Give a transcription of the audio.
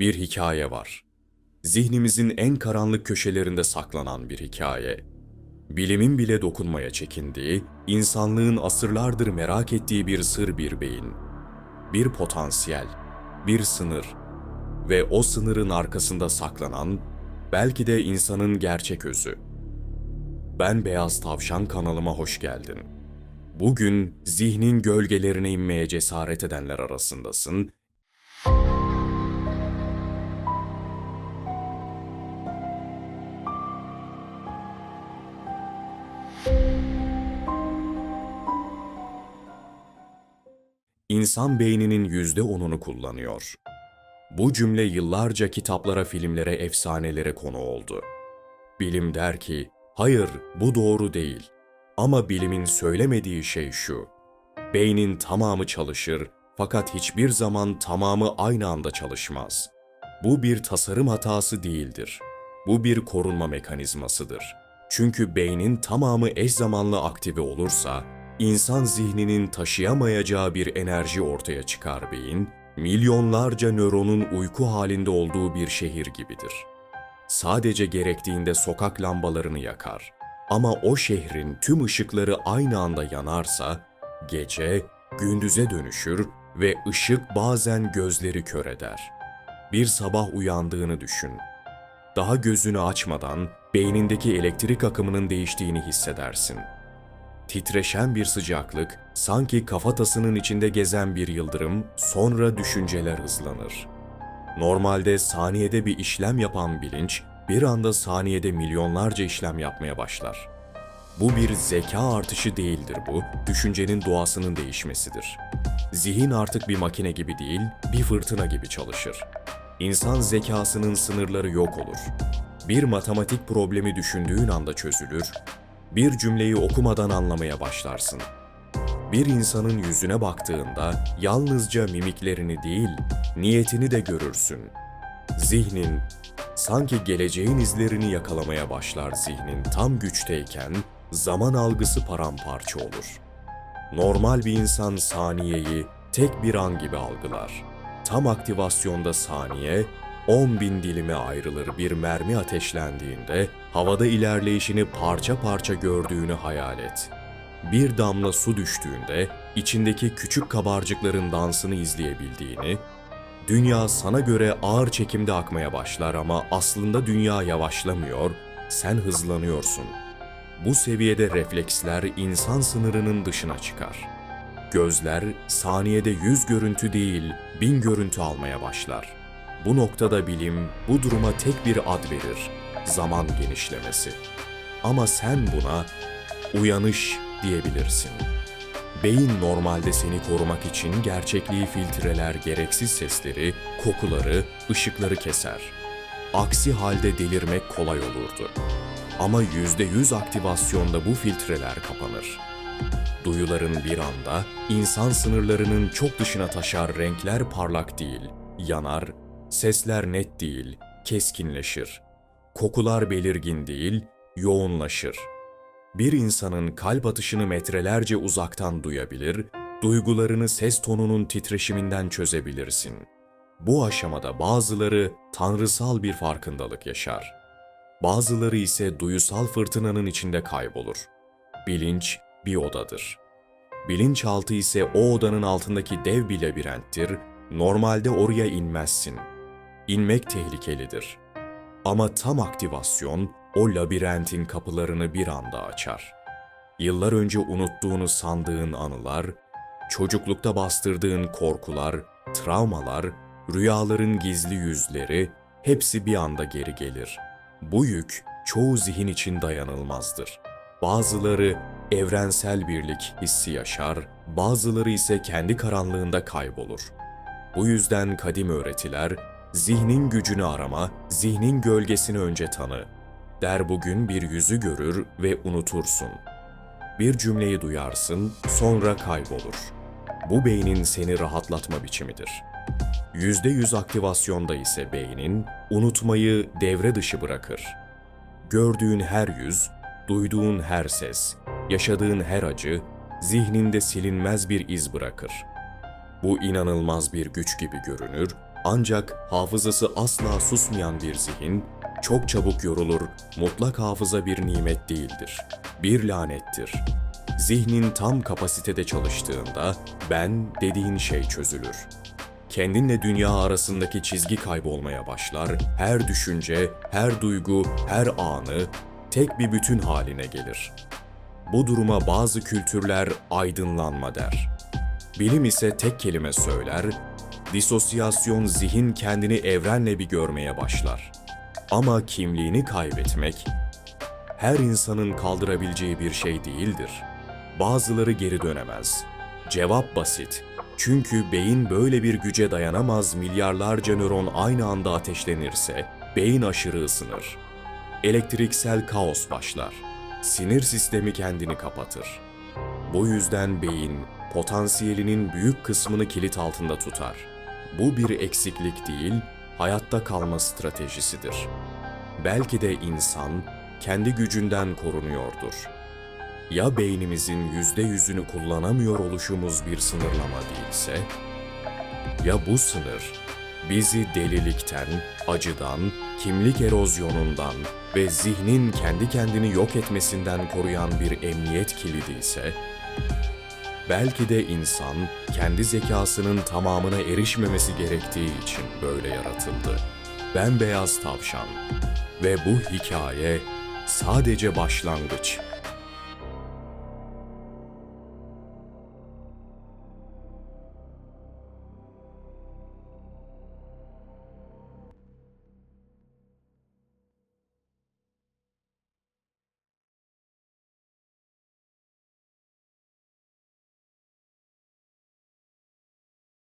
Bir hikaye var. Zihnimizin en karanlık köşelerinde saklanan bir hikaye. Bilimin bile dokunmaya çekindiği, insanlığın asırlardır merak ettiği bir sır bir beyin. Bir potansiyel, bir sınır ve o sınırın arkasında saklanan, belki de insanın gerçek özü. Ben Beyaz Tavşan kanalıma hoş geldin. Bugün zihnin gölgelerine inmeye cesaret edenler arasındasın İnsan beyninin yüzde onunu kullanıyor. Bu cümle yıllarca kitaplara, filmlere, efsanelere konu oldu. Bilim der ki, hayır bu doğru değil. Ama bilimin söylemediği şey şu. Beynin tamamı çalışır fakat hiçbir zaman tamamı aynı anda çalışmaz. Bu bir tasarım hatası değildir. Bu bir korunma mekanizmasıdır. Çünkü beynin tamamı eş zamanlı aktive olursa, insan zihninin taşıyamayacağı bir enerji ortaya çıkar beyin, milyonlarca nöronun uyku halinde olduğu bir şehir gibidir. Sadece gerektiğinde sokak lambalarını yakar. Ama o şehrin tüm ışıkları aynı anda yanarsa, gece gündüze dönüşür ve ışık bazen gözleri kör eder. Bir sabah uyandığını düşün. Daha gözünü açmadan beynindeki elektrik akımının değiştiğini hissedersin. Titreşen bir sıcaklık, sanki kafatasının içinde gezen bir yıldırım, sonra düşünceler hızlanır. Normalde saniyede bir işlem yapan bilinç, bir anda saniyede milyonlarca işlem yapmaya başlar. Bu bir zeka artışı değildir bu, düşüncenin doğasının değişmesidir. Zihin artık bir makine gibi değil, bir fırtına gibi çalışır. İnsan zekasının sınırları yok olur. Bir matematik problemi düşündüğün anda çözülür, bir cümleyi okumadan anlamaya başlarsın. Bir insanın yüzüne baktığında yalnızca mimiklerini değil, niyetini de görürsün. Zihnin, sanki geleceğin izlerini yakalamaya başlar zihnin tam güçteyken, zaman algısı paramparça olur. Normal bir insan saniyeyi tek bir an gibi algılar. Tam aktivasyonda saniye, 10 bin dilime ayrılır bir mermi ateşlendiğinde havada ilerleyişini parça parça gördüğünü hayal et. Bir damla su düştüğünde içindeki küçük kabarcıkların dansını izleyebildiğini, dünya sana göre ağır çekimde akmaya başlar ama aslında dünya yavaşlamıyor, sen hızlanıyorsun. Bu seviyede refleksler insan sınırının dışına çıkar. Gözler saniyede yüz görüntü değil, bin görüntü almaya başlar. Bu noktada bilim bu duruma tek bir ad verir. Zaman genişlemesi. Ama sen buna uyanış diyebilirsin. Beyin normalde seni korumak için gerçekliği filtreler, gereksiz sesleri, kokuları, ışıkları keser. Aksi halde delirmek kolay olurdu. Ama %100 aktivasyonda bu filtreler kapanır. Duyuların bir anda insan sınırlarının çok dışına taşar renkler parlak değil, yanar, sesler net değil, keskinleşir. Kokular belirgin değil, yoğunlaşır. Bir insanın kalp atışını metrelerce uzaktan duyabilir, duygularını ses tonunun titreşiminden çözebilirsin. Bu aşamada bazıları tanrısal bir farkındalık yaşar. Bazıları ise duyusal fırtınanın içinde kaybolur. Bilinç bir odadır. Bilinçaltı ise o odanın altındaki dev bir labirenttir. Normalde oraya inmezsin. İnmek tehlikelidir. Ama tam aktivasyon o labirentin kapılarını bir anda açar. Yıllar önce unuttuğunu sandığın anılar, çocuklukta bastırdığın korkular, travmalar, rüyaların gizli yüzleri hepsi bir anda geri gelir. Bu yük çoğu zihin için dayanılmazdır. Bazıları evrensel birlik hissi yaşar, bazıları ise kendi karanlığında kaybolur. Bu yüzden kadim öğretiler, zihnin gücünü arama, zihnin gölgesini önce tanı. Der bugün bir yüzü görür ve unutursun. Bir cümleyi duyarsın, sonra kaybolur. Bu beynin seni rahatlatma biçimidir. %100 aktivasyonda ise beynin unutmayı devre dışı bırakır. Gördüğün her yüz, duyduğun her ses, yaşadığın her acı zihninde silinmez bir iz bırakır. Bu inanılmaz bir güç gibi görünür Ancak hafızası asla susmayan bir zihin, çok çabuk yorulur, mutlak hafıza bir nimet değildir. Bir lanettir. Zihnin tam kapasitede çalıştığında ben dediğin şey çözülür. Kendinle dünya arasındaki çizgi kaybolmaya başlar, her düşünce, her duygu, her anı tek bir bütün haline gelir. Bu duruma bazı kültürler aydınlanma der. Bilim ise tek kelime söyler, disosyasyon zihin kendini evrenle bir görmeye başlar. Ama kimliğini kaybetmek, her insanın kaldırabileceği bir şey değildir. Bazıları geri dönemez. Cevap basit. Çünkü beyin böyle bir güce dayanamaz milyarlarca nöron aynı anda ateşlenirse, beyin aşırı ısınır. Elektriksel kaos başlar. Sinir sistemi kendini kapatır. Bu yüzden beyin potansiyelinin büyük kısmını kilit altında tutar. Bu bir eksiklik değil, hayatta kalma stratejisidir. Belki de insan kendi gücünden korunuyordur. Ya beynimizin yüzde yüzünü kullanamıyor oluşumuz bir sınırlama değilse? Ya bu sınır bizi delilikten, acıdan, kimlik erozyonundan ve zihnin kendi kendini yok etmesinden koruyan bir emniyet kilidi ise? Belki de insan kendi zekasının tamamına erişmemesi gerektiği için böyle yaratıldı. Bembeyaz tavşan ve bu hikaye sadece başlangıç.